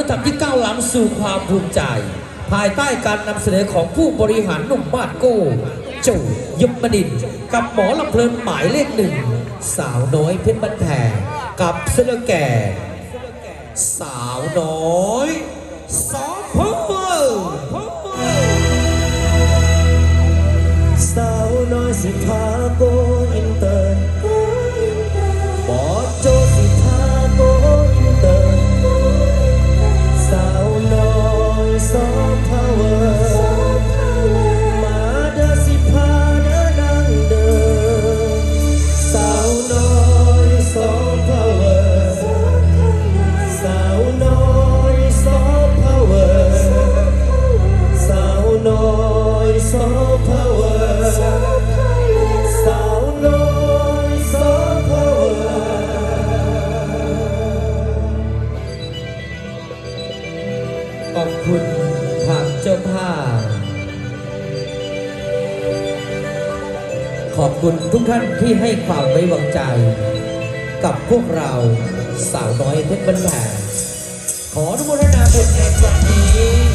ระดับที่ก้าวล้ำสู่ความภูมิใจ ภายใต้การนำเสนอของผู้บริหารหนุ่มมาดโก้โจยมดิน กับหมอลำเพลินหมายเลขหนึ่ง สาวน้อยเพชรบันแพกับเสลอแก่ สาวน้อยสอ ขอบคุณทุกท่านที่ให้ความไว้วางใจ กับพวกเราสาวน้อยเพชรบันแพงขออนุโมทนาบุญในวันนี้